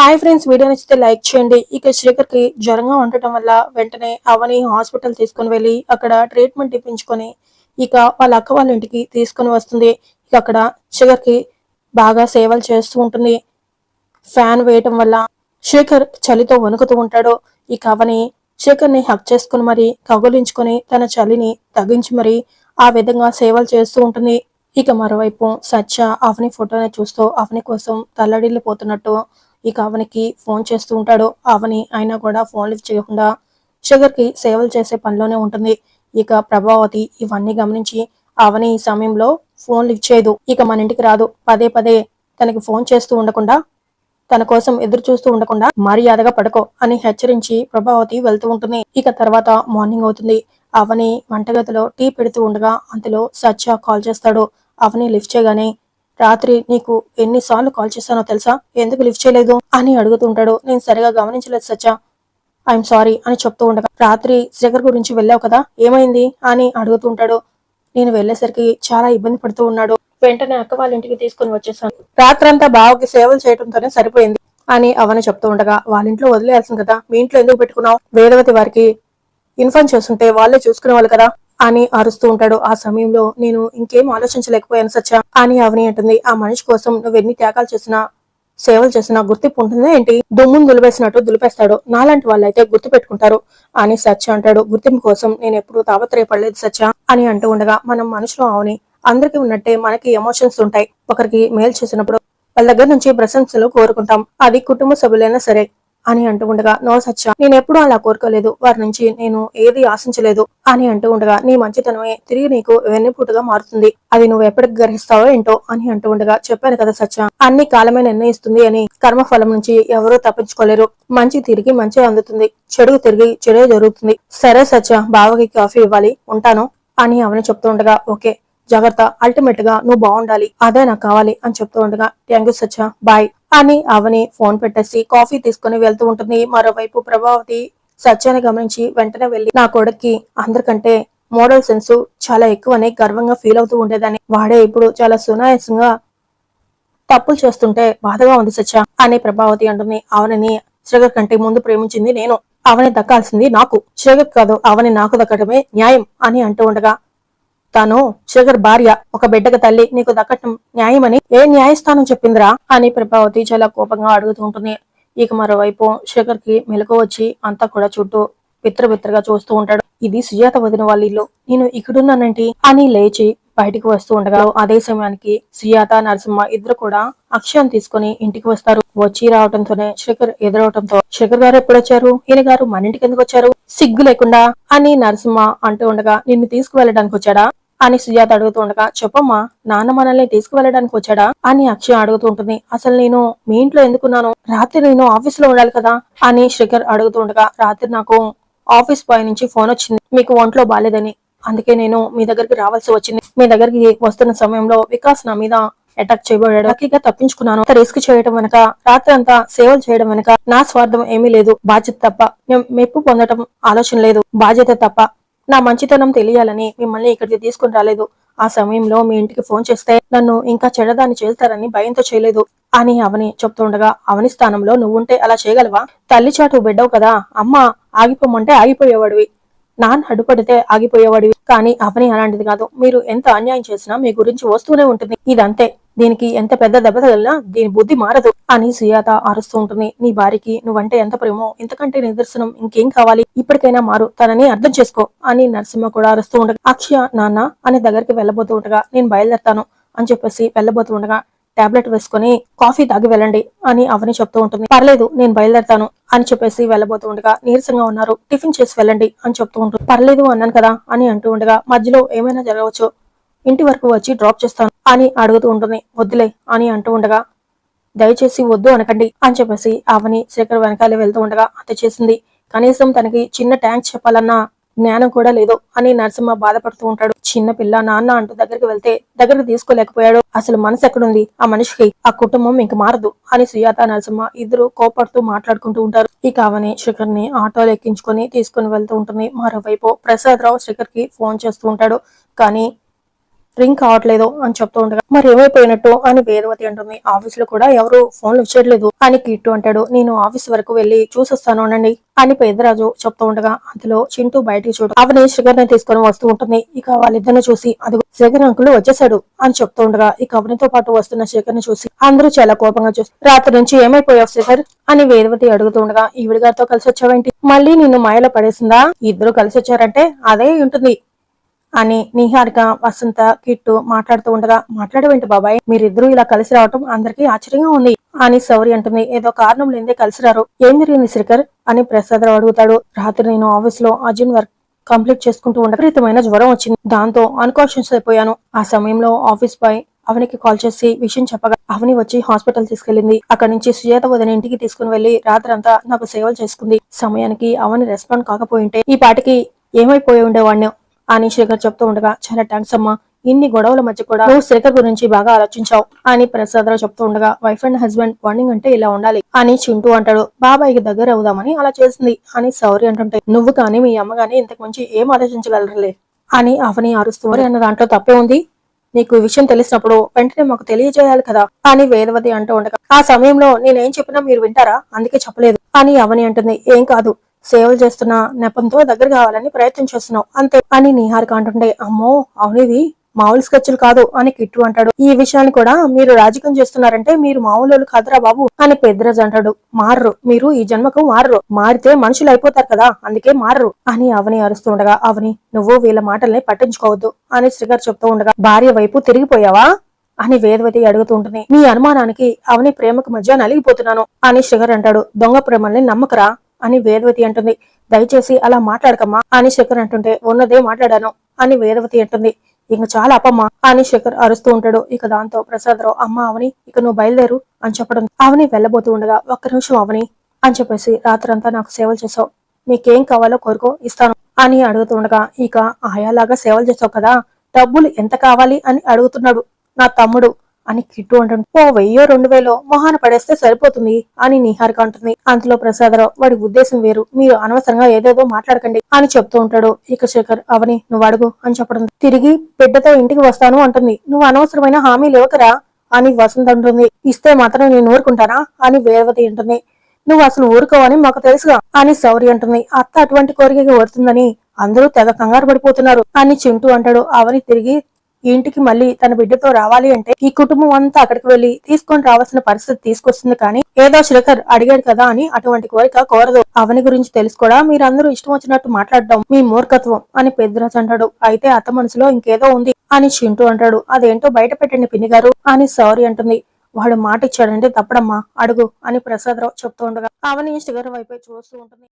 Hi friends video నచ్చితే like చేయండి. ఇక శ్రీకర్కి జ్వరంగా ఉండటం వల్ల వెంటనే అవని హాస్పిటల్ తీసుకుని వెళ్ళి అక్కడ ట్రీట్మెంట్ ఇప్పించుకొని ఇక వాళ్ళ అక్క వాళ్ళ ఇంటికి తీసుకుని వస్తుంది. ఇక అక్కడ శ్రీకర్కి కి బాగా సేవలు చేస్తూ ఉంటుంది. ఫ్యాన్ వేయటం వల్ల శేఖర్ చలితో వణుకుతూ ఉంటాడు. ఇక అవని శేఖర్ని హక్ చేసుకుని మరి కగులించుకొని తన చలిని తగ్గించి మరి ఆ విధంగా సేవలు చేస్తూ ఉంటుంది. ఇక మరోవైపు సత్య అవని ఫోటోని చూస్తూ అవని కోసం తల్లడిల్లిపోతున్నట్టు ఇక అవనికి ఫోన్ చేస్తూ ఉంటాడు. అవని అయినా కూడా ఫోన్ లిఫ్ట్ చేయకుండా షుగర్కి సేవలు చేసే పనిలోనే ఉంటుంది. ఇక ప్రభావతి ఇవన్నీ గమనించి అవని ఈ సమయంలో ఫోన్ లిఫ్ట్ చేయదు. ఇక మన ఇంటికి రాదు. పదే పదే తనకి ఫోన్ చేస్తూ ఉండకుండా తన కోసం ఎదురు చూస్తూ ఉండకుండా మర్యాదగా పడుకో అని హెచ్చరించి ప్రభావతి వెళ్తూ ఉంటుంది. ఇక తర్వాత మార్నింగ్ అవుతుంది. అవని వంటగదిలో టీ పెడుతూ ఉండగా అంతలో సత్య కాల్ చేస్తాడు. అవని లిఫ్ట్ చేయగానే రాత్రి నీకు ఎన్నిసార్లు కాల్ చేశానో తెలుసా? ఎందుకు లిఫ్ట్ చేయలేదు? అని అడుగుతుంటాడు. నేను సరిగా గమనించలేదు సచ్చా. ఐఎమ్ సారీ అని చెప్తూ ఉండగా రాత్రి శ్రీకర్ గురించి వెళ్ళావు కదా? ఏమైంది? అని అడుగుతుంటాడు. నేను వెళ్ళేసరికి చాలా ఇబ్బంది పడుతూ ఉన్నాడు. వెంటనే అక్క వాళ్ళ ఇంటికి తీసుకుని వచ్చేసాను. రాత్రంతా బావకి సేవలు చేయడంతోనే సరిపోయింది అని అవని చెప్తూ ఉండగా వాళ్ళ ఇంట్లో వదిలేయాల్సింది కదా? మీ ఇంట్లో ఎందుకు పెట్టుకున్నావు? వేదవతి వారికి ఇన్ఫార్మ్ చేస్తుంటే వాళ్ళే చూసుకునే వాళ్ళు కదా? అని అరుస్తూ ఉంటాడు. ఆ సమయంలో నేను ఇంకేం ఆలోచించలేకపోయాను సత్య అని అవని అంటుంది. ఆ మనిషి కోసం నువ్వు ఎన్ని త్యాగాలు చేసినా సేవలు చేసినా గుర్తింపు ఉంటుందా ఏంటి? దుమ్మును దులిపేసినట్టు దులిపేస్తాడు. నాలాంటి వాళ్ళైతే గుర్తు పెట్టుకుంటారు అని సత్య అంటాడు. గుర్తింపు కోసం నేను ఎప్పుడు తాపత్రయపడలేదు సత్య అని అంటూ ఉండగా మనం మనుషులు అవని అందరికీ ఉన్నట్టే మనకి ఎమోషన్స్ ఉంటాయి. ఒకరికి మేలు చేసినప్పుడు వాళ్ళ దగ్గర నుంచి ప్రశంసలు కోరుకుంటాం. అది కుటుంబ సభ్యులైనా సరే అని అంటూ ఉండగా నో సత్య నేను ఎప్పుడూ అలా కోరుకోలేదు. వారి నుంచి నేను ఏది ఆశించలేదు. అని అంటూ ఉండగా నీ మంచితనమే తిరిగి నీకు వెన్నెపూటుగా మారుతుంది. అది నువ్వు ఎప్పటికి గ్రహిస్తావో ఏంటో? అని అంటూ ఉండగా చెప్పాను కదా సత్య అన్ని కాలమే నిర్ణయిస్తుంది అని కర్మఫలం నుంచి ఎవరూ తప్పించుకోలేరు. మంచి తిరిగి మంచి అందుతుంది. చెడు తిరిగి చెడే జరుగుతుంది. సరే సత్య బావకి కాఫీ ఇవ్వాలి. ఉంటాను. అని అవని చెప్తూ ఉండగా ఓకే జాగ్రత్త అల్టిమేట్గా నువ్వు బాగుండాలి అదే నాకు కావాలి అని చెప్తూ ఉండగా థ్యాంక్ యూ సచ్చా బాయ్ అని అవని ఫోన్ పెట్టేసి కాఫీ తీసుకుని వెళ్తూ ఉంటుంది. మరోవైపు ప్రభావతి సత్యాన్ని గమనించి వెంటనే వెళ్ళి నా కొడుక్కి అందరికంటే మోడల్ సెన్స్ చాలా ఎక్కువని గర్వంగా ఫీల్ అవుతూ ఉండేదని వాడే ఇప్పుడు చాలా సునాయాసంగా తప్పులు చేస్తుంటే బాధగా ఉంది సత్య అని ప్రభావతి అంటుంది. అవనిని శ్రీగర్ కంటే ముందు ప్రేమించింది నేను అవని దక్కాల్సింది నాకు శ్రీగర్ కాదు అవని నాకు దక్కడమే న్యాయం అని అంటూ ఉండగా తాను శేఖర్ భార్య ఒక బిడ్డకు తల్లి నీకు దక్కటం న్యాయమని ఏ న్యాయస్థానం చెప్పిందిరా? అని ప్రభావతి చాలా కోపంగా అడుగుతూ ఉంటుంది. ఇక మరోవైపు శేఖర్కి మెలకు వచ్చి అంతా కూడా చుట్టూ బిత్ర బిత్రగా చూస్తూ ఉంటాడు. ఇది సుజాత వదిన వాళ్ళ ఇల్లు. నేను ఇక్కడున్నానంటి? అని లేచి బయటికి వస్తూ ఉండగా అదే సమయానికి సుజాత నరసింహ ఇద్దరు కూడా అక్షయాన్ని తీసుకుని ఇంటికి వస్తారు. వచ్చి రావడంతోనే శేఖర్ ఎదురవటంతో శేఖర్ గారు ఎప్పుడు వచ్చారు ఈయన గారు మన ఇంటికి ఎందుకు వచ్చారు? సిగ్గు లేకుండా అని నరసింహ అంటూ ఉండగా నిన్ను తీసుకువెళ్ళడానికి వచ్చాడా అని సుజాత అడుగుతూ ఉండగా చెప్పమ్మా నాన్న మనల్ని తీసుకువెళ్ళడానికి వచ్చాడా? అని అక్షయ అడుగుతూ ఉంటుంది అసలు నేను మీ ఇంట్లో ఎందుకున్నాను? రాత్రి నేను ఆఫీస్లో ఉండాలి కదా? అని శ్రీకర్ అడుగుతూ ఉండగా రాత్రి నాకు ఆఫీస్ బాయ్ నుంచి ఫోన్ వచ్చింది. మీకు ఒంట్లో బాలేదని. అందుకే నేను మీ దగ్గరికి రావాల్సి వచ్చింది. మీ దగ్గరికి వస్తున్న సమయంలో వికాస్ నా మీద అటాక్ చేయబడాడు లక్కీగా తప్పించుకున్నాను. రిస్క్ చేయడం వెనక రాత్రి అంతా సేవలు చేయడం వెనక నా స్వార్థం ఏమీ లేదు. బాధ్యత తప్ప మెప్పు పొందడం ఆలోచన లేదు. బాధ్యత తప్ప నా మంచితనం తెలియాలని మిమ్మల్ని ఇక్కడికి తీసుకుని రాలేదు. ఆ సమయంలో మీ ఇంటికి ఫోన్ చేస్తే నన్ను ఇంకా చెడదాన్ని చేస్తారని భయంతో చేయలేదు. అని అవని చెప్తుండగా అవని స్థానంలో నువ్వుంటే అలా చేయగలవా? తల్లి చాటు బిడ్డవు కదా అమ్మ ఆగిపోమంటే ఆగిపోయేవాడివి. నాన్న అడ్డుపడితే ఆగిపోయేవాడివి. కానీ అవని అలాంటిది కాదు. మీరు ఎంత అన్యాయం చేసినా మీ గురించి వస్తూనే ఉంటుంది. ఇదంతే. దీనికి ఎంత పెద్ద దెబ్బ తగిలినా దీని బుద్ధి మారదు. అని సుయాత అరుస్తూ ఉంటుంది. నీ భార్యకి నువ్వంటే ఎంత ప్రేమో ఇంతకంటే నిదర్శనం ఇంకేం కావాలి? ఇప్పటికైనా మారు తనని అర్థం చేసుకో అని నరసింహ కూడా అరుస్తూ ఉండగా అక్షయ నాన్న అని దగ్గరికి వెళ్ళబోతూ ఉండగా నేను బయలుదేరతాను అని చెప్పేసి వెళ్ళబోతూ ఉండగా టాబ్లెట్ వేసుకుని కాఫీ తాగి వెళ్ళండి అని అవని చెప్తూ ఉంటుంది. పర్లేదు నేను బయలుదేరతాను అని చెప్పేసి వెళ్ళబోతూ ఉండగా నీరసంగా ఉన్నారు. టిఫిన్ చేసి వెళ్ళండి అని చెప్తూ ఉంటుంది. పర్లేదు అన్నాను కదా అని అంటూ ఉండగా మధ్యలో ఏమైనా జరగవచ్చు ఇంటి వరకు వచ్చి డ్రాప్ చేస్తాను. అని అడుగుతూ ఉంటుంది. వద్దులే అని అంటూ ఉండగా దయచేసి వద్దు అనకండి అని చెప్పేసి ఆవని శేఖర్ వెనకాలే వెళ్తూ ఉండగా అంత చేసింది. కనీసం తనకి చిన్న ట్యాంక్ చెప్పాలన్న జ్ఞానం కూడా లేదు అని నరసింహ బాధపడుతూ ఉంటాడు. చిన్న పిల్ల నాన్న అంటూ దగ్గరికి వెళ్తే దగ్గరకు తీసుకోలేకపోయాడు. అసలు మనసు ఎక్కడుంది? ఆ మనిషికి ఆ కుటుంబం ఇంక మారదు అని సుయాత నరసింహ ఇద్దరు కోపడుతూ మాట్లాడుకుంటూ ఉంటారు. ఇక అవని శిఖర్ని ఆటోలు ఎక్కించుకొని తీసుకుని వెళ్తూ ఉంటుంది. మరోవైపు ప్రసాద్ రావు శిఖర్కి ఫోన్ చేస్తూ ఉంటాడు. కానీ రింగ్ కావట్లేదు అని చెప్తూ ఉండగా మరి ఏమైపోయినట్టు అని వేదవతి అంటుంది. ఆఫీస్లో కూడా ఎవరు ఫోన్లు ఇచ్చేయట్లేదు. అని కిట్టు అంటాడు. నేను ఆఫీస్ వరకు వెళ్ళి చూసొస్తాను అనండి అని పేదరాజు చెప్తూ ఉండగా అందులో చింటూ బయటికి చూడు. అవని శ్రీగర్ని తీసుకొని వస్తూ ఉంటుంది. ఇక వాళ్ళిద్దరిని చూసి అది శ్రీగర్ అంకుల్ వచ్చేసాడు అని చెప్తూ ఉండగా ఇక అవనితో పాటు వస్తున్న శేఖర్ని చూసి అందరూ చాలా కోపంగా చూసి రాత్రి నుంచి ఏమైపోయావు శేఖర్ అని వేదవతి అడుగుతూ ఉండగా ఈవిడ గారితో కలిసి వచ్చావేంటి మళ్ళీ నిన్ను మాయలో పడేసిందా? ఇద్దరు కలిసి వచ్చారంటే అదే ఉంటుంది. అని నిహారిక వసంత కిట్టు మాట్లాడుతూ ఉండగా మాట్లాడవేంటి బాబాయ్? మీరిద్దరూ ఇలా కలిసి రావటం అందరికీ ఆశ్చర్యంగా ఉంది అని సౌరి అంటుంది. ఏదో కారణం లేదే కలిసి రారు. ఏం జరిగింది శ్రీకర్? అని ప్రసాదరావు అడుగుతాడు. రాత్రి నేను ఆఫీస్లో అర్జున్ వర్క్ కంప్లీట్ చేసుకుంటూ ఉండ విపరీతమైన జ్వరం వచ్చింది. దాంతో అన్కాన్షియస్ అయిపోయాను ఆ సమయంలో ఆఫీస్ బాయ్ అవనికి కాల్ చేసి విషయం చెప్పగా అవని వచ్చి హాస్పిటల్ తీసుకెళ్ళింది అక్కడి నుంచి సుజాత వదిన ఇంటికి తీసుకుని వెళ్ళి రాత్రంతా నాకు సేవలు చేసుకుంది. సమయానికి అవని రెస్పాండ్ కాకపోయింటే ఈ పాటికి ఏమైపోయి ఉండేవాడిని అని శేఖర్ చెప్తూ ఉండగా చాలా థ్యాంక్స్ అమ్మా. ఇన్ని గొడవల మధ్య కూడా నువ్వు శేఖర్ గురించి బాగా ఆలోచించావు అని ప్రసాదరావు చెప్తూ ఉండగా వైఫ్ అండ్ హస్బెండ్ బాండింగ్ అంటే ఇలా ఉండాలి అని చింటూ అంటాడు. బాబాయ్కి దగ్గర అవుదామని అలా చేసింది అని సౌరి అంటుంటే నువ్వు కానీ మీ అమ్మ కానీ ఇంతకు మించి ఏం ఆలోచించగలరులే అని అవని అరుస్తూ అన్న దాంట్లో తప్పే ఉంది. నీకు ఈ విషయం తెలిసినప్పుడు వెంటనే మాకు తెలియజేయాలి కదా అని వేదవతి అంటూ ఉండగా ఆ సమయంలో నేనేం చెప్పినా మీరు వింటారా? అందుకే చెప్పలేదు అని అవని అంటుంది. ఏం కాదు. సేవలు చేస్తున్న నెపంతో దగ్గర కావాలని ప్రయత్నం చేస్తున్నావు. అంతే అని నిహారిక అంటుండే అమ్మో అవునిది మామూలు స్కెచ్లు కాదు అని కిట్టు అంటాడు. ఈ విషయాన్ని కూడా మీరు రాజకీయం చేస్తున్నారంటే మీరు మామూలు కాదురా బాబు అని పెద్దరాజు అంటాడు. మారరు మీరు ఈ జన్మకు మారరు. మారితే మనుషులు అయిపోతారు కదా అందుకే మారరు అని అవని అరుస్తూ ఉండగా అవని నువ్వు వీళ్ళ మాటల్ని పట్టించుకోవద్దు అని శ్రీగారు చెప్తూ ఉండగా భార్య వైపు తిరిగిపోయావా అని వేదవతి అడుగుతూ ఉంటుంది. నీ అనుమానానికి అవని ప్రేమకు మధ్య నలిగిపోతున్నాను అని శిఖర్ అంటాడు. దొంగ ప్రేమల్ని నమ్మకరా? అని వేదవతి అంటుంది. దయచేసి అలా మాట్లాడకమ్మా అని శేఖర్ అంటుంటే ఉన్నదే మాట్లాడాను అని వేదవతి అంటుంది. ఇంక చాలా అప్పమ్మా అని శేఖర్ అరుస్తూ ఉంటాడు. ఇక దాంతో ప్రసాదరావు అమ్మ అవని ఇక నువ్వు బయలుదేరు అని చెప్పడం. అవని వెళ్ళబోతూ ఉండగా ఒక్క నిమిషం అవని అని చెప్పేసి రాత్రంతా నాకు సేవలు చేసావు నీకేం కావాలో కోరుకో ఇస్తాను అని అడుగుతూ ఉండగా ఇక ఆయాలాగా సేవలు చేసావు కదా డబ్బులు ఎంత కావాలి అని అడుగుతున్నాడు నా తమ్ముడు. అని కిట్టు అంటుంది. ఓ వెయ్యో రెండు వేలో? మొహాన పడేస్తే సరిపోతుంది అని నిహారిక అంటుంది. అంతలో ప్రసాదరావు వాడి ఉద్దేశం వేరు. మీరు అనవసరంగా ఏదేదో మాట్లాడకండి అని చెప్తూ ఉంటాడు. ఇక శేఖర్ అవని నువ్వు అడుగు అని చెప్పడం. తిరిగి బిడ్డతో ఇంటికి వస్తాను అంటుంది. నువ్వు అనవసరమైన హామీ లేవకరా అని వసంత్ అంటుంది. ఇస్తే మాత్రం నేను ఊరుకుంటానా అని వేరవతి అంటుంది. నువ్వు అసలు ఊరుకోవని మాకు తెలుసుగా అని సౌరి అంటుంది. అత్త అటువంటి కోరికకి వరుతుందని అందరూ తెగ కంగారు పడిపోతున్నారు అని చింటూ అంటాడు. అవని తిరిగి ఈ ఇంటికి మళ్ళీ తన బిడ్డతో రావాలి అంటే ఈ కుటుంబం అంతా అక్కడికి వెళ్ళి తీసుకొని రావాల్సిన పరిస్థితి తీసుకొస్తుంది కానీ ఏదో శ్రీకర్ అడిగాడు కదా అని అటువంటి కోరిక కోరదు. అవని గురించి తెలుసు కూడా. మీరందరూ ఇష్టం వచ్చినట్టు మాట్లాడడం మీ మూర్ఖత్వం అని పెద్దరాజు అంటాడు. అయితే అత్త మనసులో ఇంకేదో ఉంది అని చింటూ అంటాడు. అదేంటో బయట పెట్టండి పిన్ని గారు అని సారీ అంటుంది. వాడు మాట ఇచ్చాడంటే తప్పడమ్మా అడుగు అని ప్రసాదరావు చెప్తూ ఉండగా అవని షుగర్ వైపు చూస్తూ ఉంటుంది.